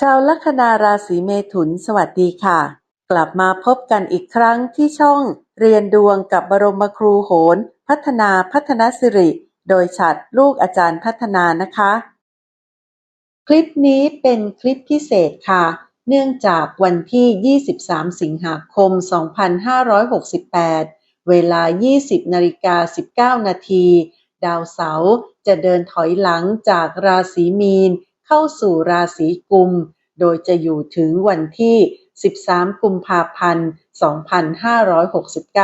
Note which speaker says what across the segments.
Speaker 1: ชาวลัคนาราศีเมถุน สวัสดีค่ะ กลับมาพบกันอีกครั้งที่ช่องเรียนดวงกับบรมครูโหน พัฒนาพัฒนสิริ โดยฉัดลูกอาจารย์พัฒนานะคะ คลิปนี้เป็นคลิปพิเศษค่ะ เนื่องจากวันที่ 23 สิงหาคม 2568 เวลา 20นาฬิกา19 นาที ดาวเสาร์จะเดินถอยหลังจากราศีมีน เข้าสู่ราศีกุม โดยจะอยู่ถึงวันที่ 13 กุมภาพันธ์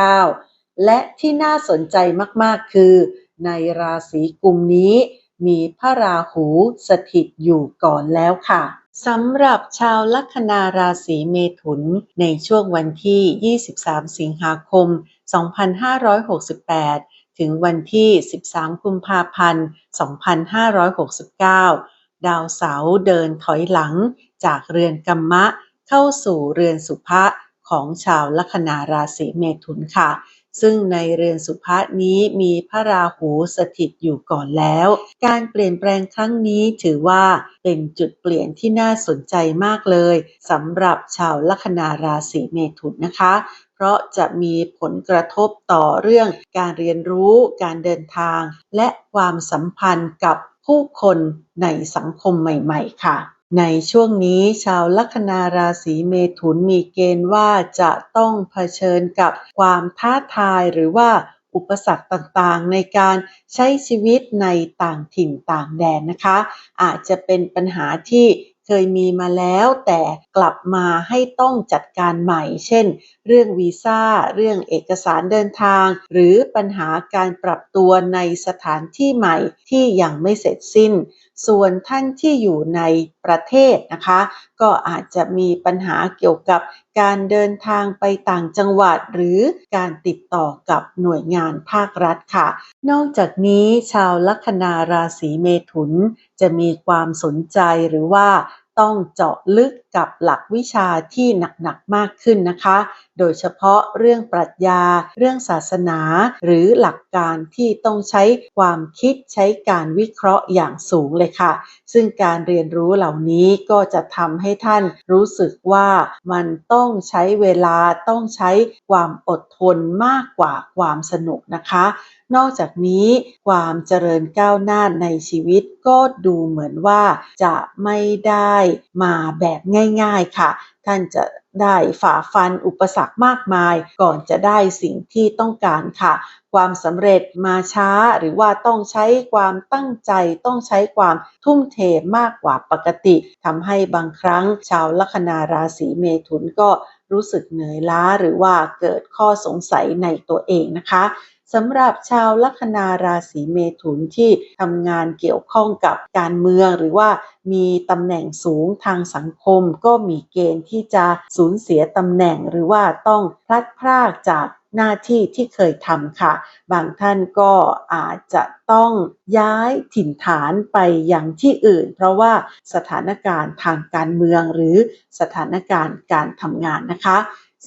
Speaker 1: 2569 และที่น่าสนใจมากๆ คือ ในราศีกุมนี้มีพระราหูสถิตอยู่ก่อนแล้วค่ะสำหรับชาวลัคนาราศีเมถุน ในช่วงวันที่ 23 สิงหาคม 2568 ถึงวันที่ 13 กุมภาพันธ์ 2569 ดาวเสาร์เดินถอยหลังจากเรือนกัมมะ เข้าสู่เรือนสุภะของชาวลัคนาราศีเมถุนค่ะ ซึ่งในเรือนสุภะนี้มีพระราหูสถิตอยู่ก่อนแล้ว การเปลี่ยนแปลงครั้งนี้ถือว่าเป็นจุดเปลี่ยนที่น่าสนใจมากเลยสำหรับชาวลัคนาราศีเมถุนนะคะ เพราะจะมีผลกระทบต่อเรื่องการเรียนรู้ การเดินทาง และความสัมพันธ์กับ ผู้คนในสังคมใหม่ ๆ ค่ะ ในช่วงนี้ชาวลัคนาราศีเมถุนมีเกณฑ์ว่าจะต้องเผชิญกับความท้าทายหรือว่าอุปสรรคต่างๆ ในการใช้ชีวิตในต่างถิ่นต่างแดนนะคะ อาจจะเป็นปัญหาที่ เคยมีมาแล้วแต่กลับมาให้ต้องจัดการใหม่ เช่น เรื่องวีซ่า เรื่องเอกสารเดินทาง หรือปัญหาการปรับตัวในสถานที่ใหม่ที่ยังไม่เสร็จสิ้นส่วนท่านที่อยู่ในประเทศนะคะ ก็อาจจะมีปัญหาเกี่ยวกับการเดินทางไปต่างจังหวัด หรือการติดต่อกับหน่วยงานภาครัฐค่ะ นอกจากนี้ชาวลัคนาราศีเมถุน จะมีความสนใจหรือว่า ต้องเจาะลึกกับหลักวิชาที่หนักๆมากขึ้นนะคะ โดยเฉพาะเรื่องปรัชญา เรื่องศาสนา หรือหลักการที่ต้องใช้ความคิดใช้การวิเคราะห์อย่างสูงเลยค่ะ ซึ่งการเรียนรู้เหล่านี้ก็จะทำให้ท่านรู้สึกว่ามันต้องใช้เวลาต้องใช้ความอดทนมากกว่าความสนุกนะคะ นอกจากนี้ความเจริญก้าวหน้าในชีวิตก็ดูเหมือนว่าจะไม่ได้มาแบบง่าย ๆค่ะ ท่านจะได้ฝ่าฟันอุปสรรคมากมาย ก่อนจะได้สิ่งที่ต้องการค่ะ ความสำเร็จมาช้าหรือว่าต้องใช้ความตั้งใจ ต้องใช้ความทุ่มเทมากกว่าปกติทำให้บางครั้งชาวลัคนาราศีเมถุนก็รู้สึกเหนื่อยล้าหรือว่าเกิดข้อสงสัยในตัวเองนะคะ สำหรับชาวลัคนาราศีเมถุนที่ทำงานเกี่ยวข้องกับการเมือง หรือว่ามีตำแหน่งสูงทางสังคม ก็มีเกณฑ์ที่จะสูญเสียตำแหน่งหรือว่าต้องพลัดพรากจากหน้าที่ที่เคยทำค่ะ บางท่านก็อาจจะต้องย้ายถิ่นฐานไปยังที่อื่น เพราะว่าสถานการณ์ทางการเมืองหรือสถานการณ์การทำงานนะคะ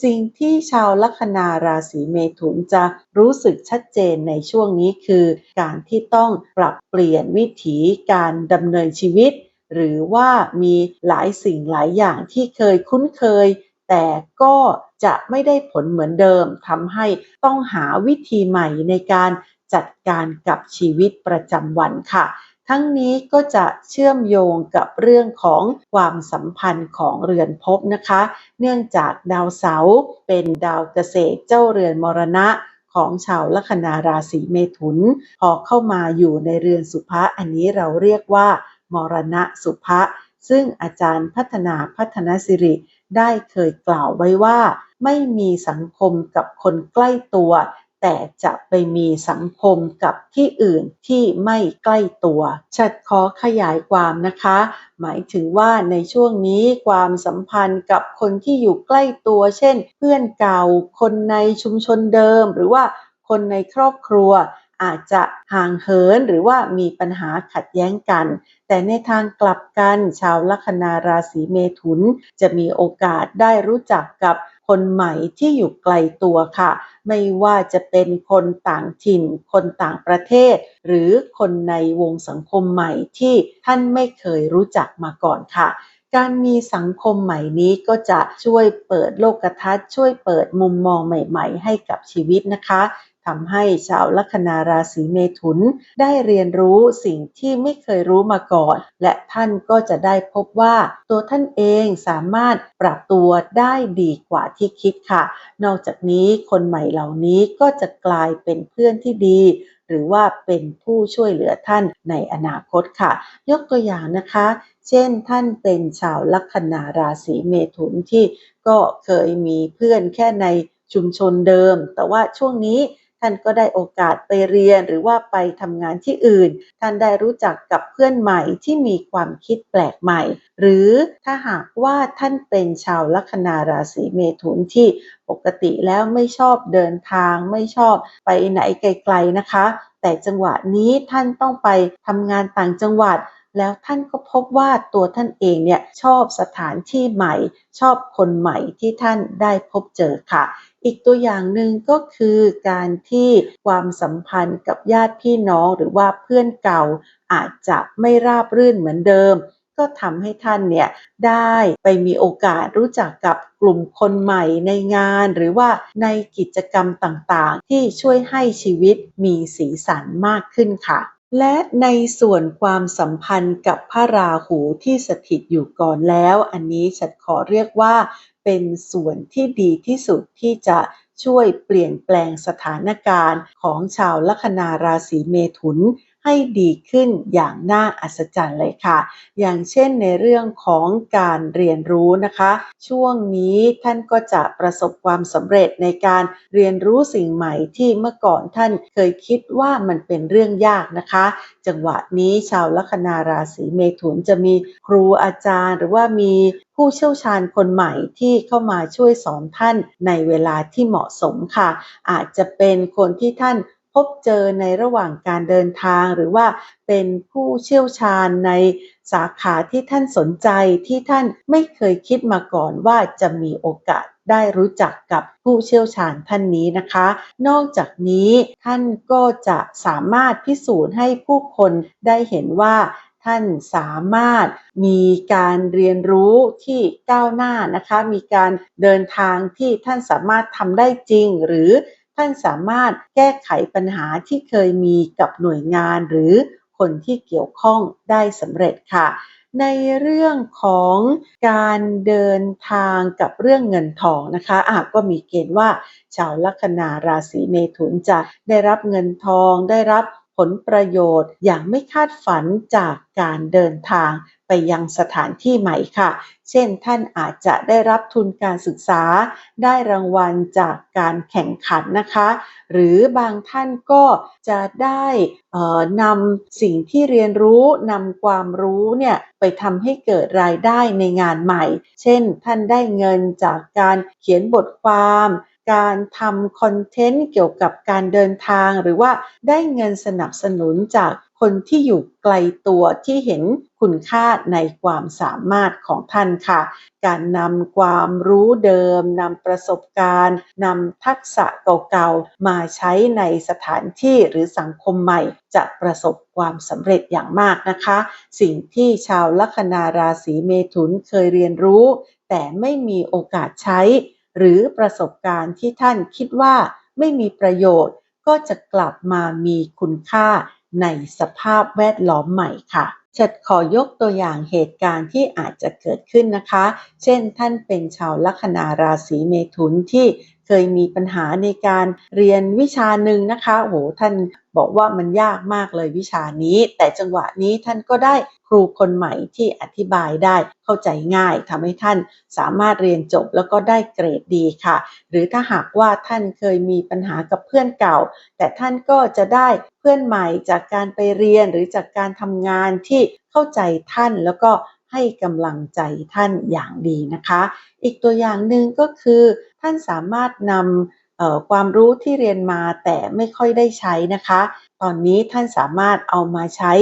Speaker 1: สิ่งที่ชาวลัคนาราศีเมถุนจะรู้สึกชัดเจนในช่วงนี้คือ การที่ต้องปรับเปลี่ยนวิถีการดำเนินชีวิต หรือว่ามีหลายสิ่งหลายอย่างที่เคยคุ้นเคย แต่ก็จะไม่ได้ผลเหมือนเดิมทำให้ต้องหาวิธีใหม่ในการจัดการกับชีวิตประจำวันค่ะ ทั้งนี้ก็จะเชื่อมโยงกับเรื่องของความสัมพันธ์ของเรือนภพนะคะ เนื่องจากดาวเสาร์เป็นดาวเกษตรเจ้าเรือนมรณะของชาวลัคนาราศีเมถุน พอเข้ามาอยู่ในเรือนสุภะอันนี้เราเรียกว่า มรณะสุภะซึ่งอาจารย์พัฒนาพัฒนสิริได้เคยกล่าวไว้ว่า ไม่มีสังคมกับคนใกล้ตัว แต่จะไปมีสังคมกับที่อื่นที่ไม่ใกล้ตัวฉัดขอขยายความนะคะ หมายถึงว่าในช่วงนี้ความสัมพันธ์กับคนที่อยู่ใกล้ตัว เช่น เพื่อนเก่า คนในชุมชนเดิม หรือว่าคนในครอบครัวอาจจะห่างเหินหรือว่ามีปัญหาขัดแย้งกัน แต่ในทางกลับกันชาวลัคนาราศีเมถุน จะมีโอกาสได้รู้จักกับ คนใหม่ที่อยู่ไกลตัวค่ะ ไม่ว่าจะเป็นคนต่างถิ่น คนต่างประเทศ หรือคนในวงสังคมใหม่ที่ท่านไม่เคยรู้จักมาก่อนค่ะการมีสังคมใหม่นี้ก็จะช่วยเปิดโลกทัศน์ ช่วยเปิดมุมมองใหม่ ๆ ให้กับชีวิตนะคะ ทำให้ชาวลัคนาราศีเมถุน ได้เรียนรู้สิ่งที่ไม่เคยรู้มาก่อน และท่านก็จะได้พบว่าตัวท่านเองสามารถปรับตัวได้ดีกว่าที่คิดค่ะ นอกจากนี้คนใหม่เหล่านี้ก็จะกลายเป็นเพื่อนที่ดี หรือว่าเป็นผู้ช่วยเหลือท่านในอนาคตค่ะ ยกตัวอย่างนะคะ เช่นท่านเป็นชาวลัคนาราศีเมถุนที่ก็เคยมีเพื่อนแค่ในชุมชนเดิม แต่ว่าช่วงนี้ ท่านก็ได้โอกาสไปเรียนหรือว่าไปทำงานที่อื่น ท่านได้รู้จักกับเพื่อนใหม่ที่มีความคิดแปลกใหม่ หรือถ้าหากว่าท่านเป็นชาวลัคนาราศีเมถุนที่ปกติแล้วไม่ชอบเดินทาง ไม่ชอบไปไหนไกลๆนะคะ แต่จังหวะนี้ท่านต้องไปทำงานต่างจังหวัด แล้วท่านก็พบว่าตัวท่านเองเนี่ยชอบสถานที่ใหม่ ชอบคนใหม่ที่ท่านได้พบเจอค่ะ อีกตัวอย่างหนึ่งก็คือการที่ความสัมพันธ์กับญาติพี่น้องหรือว่าเพื่อนเก่าอาจจะไม่ราบรื่นเหมือนเดิม ก็ทำให้ท่านเนี่ยได้ไปมีโอกาสรู้จักกับกลุ่มคนใหม่ในงานหรือว่าในกิจกรรมต่างๆ ที่ช่วยให้ชีวิตมีสีสันมากขึ้นค่ะ และในส่วนความสัมพันธ์กับพระราหูที่สถิตอยู่ก่อนแล้ว อันนี้ฉันขอเรียกว่า เป็นส่วนที่ดีที่สุดที่จะช่วยเปลี่ยนแปลงสถานการณ์ของชาวลัคนาราศีเมถุน ให้ดีขึ้นอย่างน่าอัศจรรย์เลยค่ะ อย่างเช่นในเรื่องของการเรียนรู้นะคะ ช่วงนี้ท่านก็จะประสบความสำเร็จในการเรียนรู้สิ่งใหม่ที่เมื่อก่อนท่านเคยคิดว่ามันเป็นเรื่องยากนะคะ จังหวะนี้ชาวลัคนาราศีเมถุนจะมีครูอาจารย์หรือว่ามีผู้เชี่ยวชาญคนใหม่ที่เข้ามาช่วยสอนท่านในเวลาที่เหมาะสมค่ะ อาจจะเป็นคนที่ท่าน บเจอในระหว่างการเดินทาง หรือว่าเป็นผู้เชี่ยวชาญในสาขาที่ท่านสนใจที่ท่านไม่เคยคิดมาก่อนว่าจะมีโอกาสได้รู้จักกับผู้เชี่ยวชาญท่านนี้นะคะ นอกจากนี้ท่านก็จะสามารถพิสูจน์ให้ผู้คนได้เห็นว่าท่านสามารถมีการเรียนรู้ที่ก้าวหน้านะคะ มีการเดินทางที่ท่านสามารถทำได้จริง หรือ ท่านสามารถแก้ไขปัญหาที่เคยมีกับหน่วยงานหรือคนที่เกี่ยวข้องได้สำเร็จค่ะ ในเรื่องของการเดินทางกับเรื่องเงินทองนะคะอาก็มีเกณฑ์ว่าชาวลัคนาราศีเมถุนจะได้รับเงินทองได้รับ ผลประโยชน์อย่างไม่คาดฝันจากการเดินทางไปยังสถานที่ใหม่ค่ะ เช่นท่านอาจจะได้รับทุนการศึกษา ได้รางวัลจากการแข่งขันนะคะ หรือบางท่านก็จะได้นำสิ่งที่เรียนรู้นำความรู้เนี่ยไปทำให้เกิดรายได้ในงานใหม่ เช่นท่านได้เงินจากการเขียนบทความ การทำคอนเทนต์เกี่ยวกับการเดินทาง หรือว่าได้เงินสนับสนุนจากคนที่อยู่ไกลตัวที่เห็นคุณค่าในความสามารถของท่านค่ะ การนำความรู้เดิมนำประสบการณ์นำทักษะเก่าๆ มาใช้ในสถานที่หรือสังคมใหม่ จะประสบความสำเร็จอย่างมากนะคะ สิ่งที่ชาวลัคนาราศีเมถุนเคยเรียนรู้ แต่ไม่มีโอกาสใช้ หรือประสบการณ์ที่ท่านคิดว่าไม่มีประโยชน์ ก็จะกลับมามีคุณค่าในสภาพแวดล้อมใหม่ค่ะฉัดขอยกตัวอย่างเหตุการณ์ที่อาจจะเกิดขึ้นนะคะ เช่นท่านเป็นชาวลัคนาราศีเมถุนที่ เคยมีปัญหาในการเรียนวิชาหนึ่งนะคะโหท่านบอกว่ามันยากมากเลยวิชานี้ แต่จังหวะนี้ท่านก็ได้ครูคนใหม่ที่อธิบายได้เข้าใจง่ายทำให้ท่านสามารถเรียนจบแล้วก็ได้เกรดดีค่ะ หรือถ้าหากว่าท่านเคยมีปัญหากับเพื่อนเก่า แต่ท่านก็จะได้เพื่อนใหม่จากการไปเรียนหรือจากการทำงานที่เข้าใจท่านแล้วก็ ให้กำลังใจท่านอย่างดีนะคะ อีกตัวอย่างหนึ่งก็คือ ท่านสามารถนำความรู้ที่เรียนมาแต่ไม่ค่อยได้ใช้นะคะ ตอนนี้ท่านสามารถเอามาใช้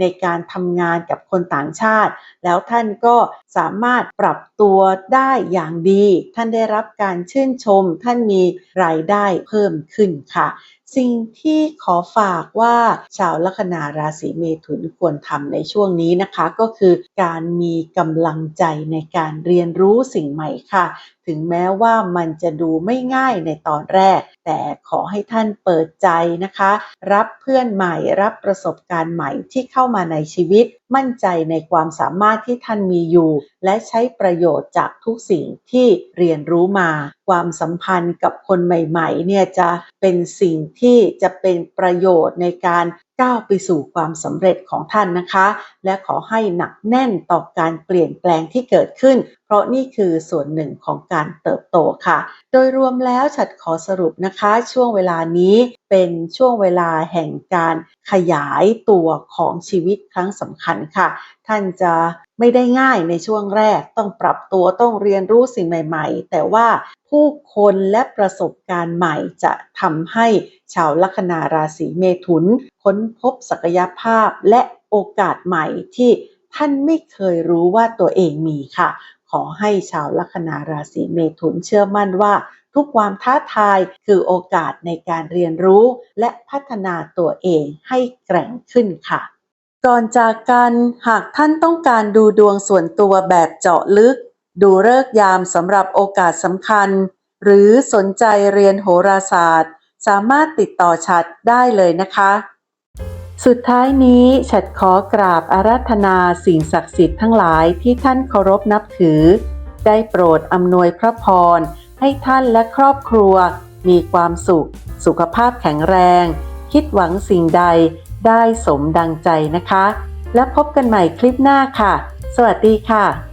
Speaker 1: ในการทำงานกับคนต่างชาติ แล้วท่านก็สามารถปรับตัวได้อย่างดี ท่านได้รับการชื่นชม ท่านมีรายได้เพิ่มขึ้นค่ะ สิ่งที่ขอฝากว่าชาวลัคนาราศีเมถุนควรทำในช่วงนี้นะคะ ก็คือการมีกำลังใจในการเรียนรู้สิ่งใหม่ค่ะ ถึงแม้ว่ามันจะดูไม่ง่ายในตอนแรก แต่ขอให้ท่านเปิดใจนะคะ รับเพื่อนใหม่รับประสบการณ์ใหม่ที่เข้ามาในชีวิต มั่นใจในความสามารถที่ท่านมีอยู่ และใช้ประโยชน์จากทุกสิ่งที่เรียนรู้มา ความสัมพันธ์กับคนใหม่ๆเนี่ยจะเป็นสิ่งที่จะเป็นประโยชน์ในการก้าวไปสู่ความสำเร็จของท่านนะคะ และขอให้หนักแน่นต่อการเปลี่ยนแปลงที่เกิดขึ้น ราะนี่คือส่วนหนึ่งของการเติบโตค่ะ โดยรวมแล้วฉัดขอสรุปนะคะ ช่วงเวลานี้เป็นช่วงเวลาแห่งการขยายตัวของชีวิตครั้งสำคัญค่ะ ท่านจะไม่ได้ง่ายในช่วงแรกต้องปรับตัวต้องเรียนรู้สิ่งใหม่ๆ แต่ว่าผู้คนและประสบการณ์ใหม่จะทำให้ชาวลัคนาราศีเมถุน ค้นพบศักยภาพและโอกาสใหม่ที่ท่านไม่เคยรู้ว่าตัวเองมีค่ะ ขอให้ชาวลัคนาราศีเมถุนเชื่อมั่นว่าทุกความท้าทายคือโอกาสในการเรียนรู้ และพัฒนาตัวเองให้แกร่งขึ้นค่ะ ก่อนจากกันหากท่านต้องการดูดวงส่วนตัวแบบเจาะลึก ดูเลิกยามสำหรับโอกาสสำคัญ หรือสนใจเรียนโหราศาสตร์ สามารถติดต่อฉัดได้เลยนะคะ สุดท้ายนี้ฉัดขอกราบอาราธนาสิ่งศักดิ์สิทธิ์ทั้งหลายที่ท่านเคารพนับถือ ได้โปรดอำนวยพระพร ให้ท่านและครอบครัว มีความสุข สุขภาพแข็งแรง คิดหวังสิ่งใดได้สมดังใจนะคะ และพบกันใหม่คลิปหน้าค่ะ สวัสดีค่ะ